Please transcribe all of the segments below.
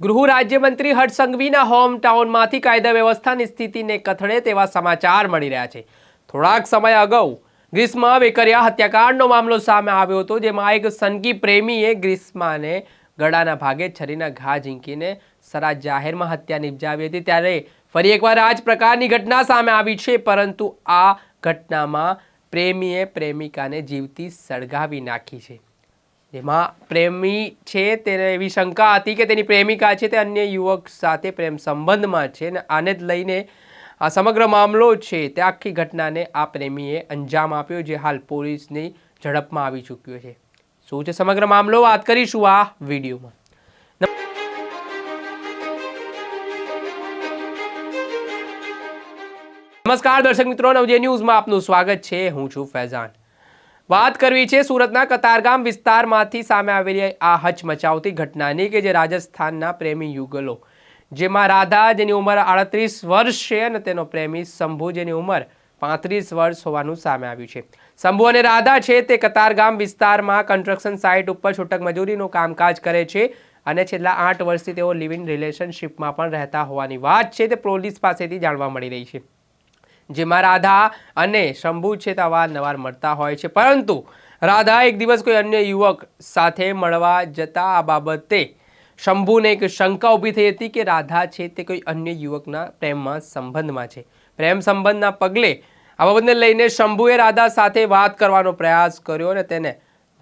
ગૃહ રાજ્યમંત્રી હર્ષ સંઘવીના હોમ ટાઉનમાંથી કાયદા વ્યવસ્થાની સ્થિતિને કથળે તેવા સમાચાર મળી રહ્યા છે. થોડાક સમય અગાઉ ગ્રીષ્મા વેકરિયા હત્યાકાંડનો મામલો સામે આવ્યો હતો, જેમાં એક સનકી પ્રેમીએ ગ્રીષ્માને ગળાના ભાગે છરીના ઘા ઝીંકીને સરા જાહેરમાં હત્યા નિપજાવી હતી. ત્યારે ફરી એકવાર આ જ પ્રકારની ઘટના સામે આવી છે, પરંતુ આ ઘટનામાં પ્રેમીએ પ્રેમિકાને જીવતી સળગાવી નાખી છે. જેમાં પ્રેમી છે તેને એવી શંકા હતી કે તેની પ્રેમિકા છે તે અન્ય યુવક સાથે પ્રેમ સંબંધમાં છે અને આને જ લઈને આ સમગ્ર મામલો છે તે આખી ઘટનાને આ પ્રેમીએ અંજામ આપ્યો જે હાલ પોલીસની ઝડપમાં આવી ચૂક્યો છે. શું છે સમગ્ર મામલો? વાત કરીશું આ વિડીયોમાં. નમસ્કાર દર્શક મિત્રો, નવજે ન્યૂઝમાં આપનું સ્વાગત છે. હું છું ફૈઝાન. વાત કરવી છે સુરતના કતારગામ વિસ્તારમાંથી સામે આવેલી આ હચમચાવતી ઘટનાની કે જે રાજસ્થાનના પ્રેમી યુગલો, જેમાં રાધા જેની ઉંમર આડત્રીસ વર્ષ છે અને તેનો પ્રેમી શંભુ જેની ઉંમર પાંત્રીસ વર્ષ હોવાનું સામે આવ્યું છે. શંભુ અને રાધા છે તે કતારગામ વિસ્તારમાં કન્સ્ટ્રક્શન સાઇટ ઉપર છૂટક મજૂરીનું કામકાજ કરે છે અને છેલ્લા આઠ વર્ષથી તેઓ લિવ ઇન રિલેશનશિપમાં પણ રહેતા હોવાની વાત છે તે પોલીસ પાસેથી જાણવા મળી રહી છે. જેમાં રાધા અને શંભુ છે તે અવારનવાર મળતા હોય છે. પરંતુ રાધા એક દિવસ કોઈ અન્ય યુવક સાથે મળવા જતા આ બાબતે શંભુને એક શંકા ઊભી થઈ હતી કે રાધા છે તે કોઈ અન્ય યુવકના પ્રેમમાં સંબંધમાં છે. પ્રેમ સંબંધના પગલે આ બાબતને લઈને શંભુએ રાધા સાથે વાત કરવાનો પ્રયાસ કર્યો અને તેને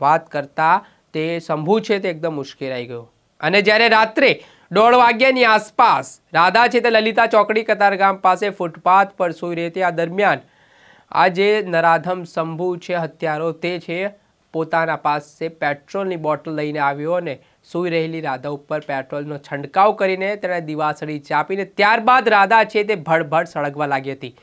વાત કરતાં તે શંભુ છે તે એકદમ મુશ્કેલાઈ ગયો. અને જ્યારે રાત્રે દોઢ વાગ્યાની આસપાસ રાધા છે તે લલિતા ચોકડી કતારગામ પાસે ફૂટપાથ પર સૂઈ રહી હતી. આ દરમિયાન આ જે નરાધમ શંભુ છે, હત્યારો તે છે, પોતાના પાસે પેટ્રોલની બોટલ લઈને આવ્યો અને સૂઈ રહેલી રાધા ઉપર પેટ્રોલનો છંટકાવ કરીને તેણે દિવાસળી ચાપીને ત્યારબાદ રાધા છે તે ભડભડ સળગવા લાગી હતી.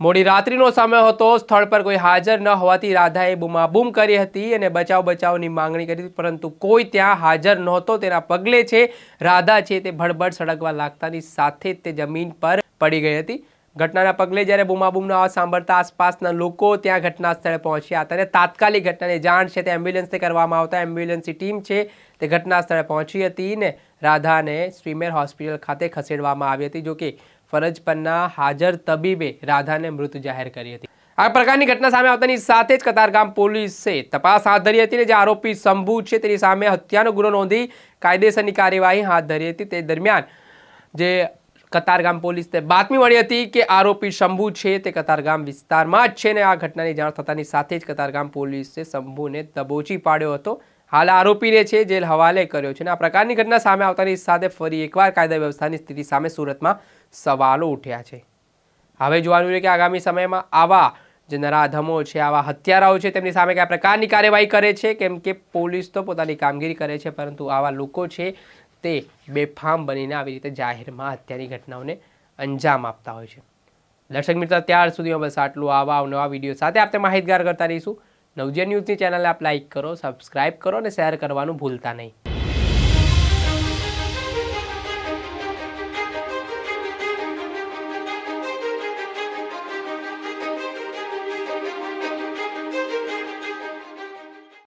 મોડી રાત્રિનો સમય હતો. સ્થળ પર કોઈ હાજર ન હોવાથી રાધાએ બૂમાબૂમ કરી હતી અને બચાવ બચાવની માંગણી કરી હતી. પરંતુ કોઈ ત્યાં હાજર નહોતો. તેના પગલે છે રાધા છે તે ભડભડ સળગવા લાગતાની સાથે જ તે જમીન પર પડી ગઈ હતી. ઘટનાના પગલે જ્યારે બૂમાબૂમનો અવાજ સાંભળતા આસપાસના લોકો ત્યાં ઘટના સ્થળે પહોંચ્યા હતા. અને તાત્કાલિક ઘટનાની જાણ છે તે એમ્બ્યુલન્સને કરવામાં આવતા એમ્બ્યુલન્સની ટીમ છે તે ઘટના સ્થળે પહોંચી હતી ને રાધાને સ્વીમેર હોસ્પિટલ ખાતે ખસેડવામાં આવી હતી. જો કે ફરજ પરના હાજર તબીબે રાધાને મૃત જાહેર કરી હતી. આ પ્રકારની ઘટના સામે આવતાની સાથે જ કતારગામ પોલીસે તપાસ હાથ ધરી હતી અને જે આરોપી શંભુ છે તેની સામે હત્યાનો ગુનો નોંધી કાયદેસરની કાર્યવાહી હાથ ધરી હતી. તે દરમિયાન જે કતારગામ પોલીસને બાતમી મળી હતી કે આરોપી શંભુ છે તે કતારગામ વિસ્તારમાં જ છે ને આ ઘટનાની જાણ થતાની સાથે જ કતારગામ પોલીસે શંભુને દબોચી પાડ્યો હતો. હાલ આરોપીને છે જેલ હવાલે કર્યો છે અને આ પ્રકારની ઘટના સામે આવતાની સાથે ફરી એકવાર કાયદા વ્યવસ્થાની સ્થિતિ સામે સુરતમાં સવાલો ઉઠ્યા છે. હવે જોવાનું છે કે આગામી સમયમાં આવા જે નરાધમો છે, આવા હત્યારાઓ છે, તેમની સામે કયા પ્રકારની કાર્યવાહી કરે છે? કેમ કે પોલીસ તો પોતાની કામગીરી કરે છે, પરંતુ આવા લોકો છે તે બેફામ બનીને આવી રીતે જાહેરમાં હત્યાની ઘટનાઓને અંજામ આપતા હોય છે. દર્શક મિત્ર ત્યાર સુધીમાં બસ આટલું. આવા નવા વીડિયો સાથે આપણે માહિતગાર કરતા રહીશું. નવજે ન્યૂઝની ચેનલને આપ લાઇક કરો સબસ્ક્રાઇબ કરો અને શેર કરવાનું ભૂલતા નહીં.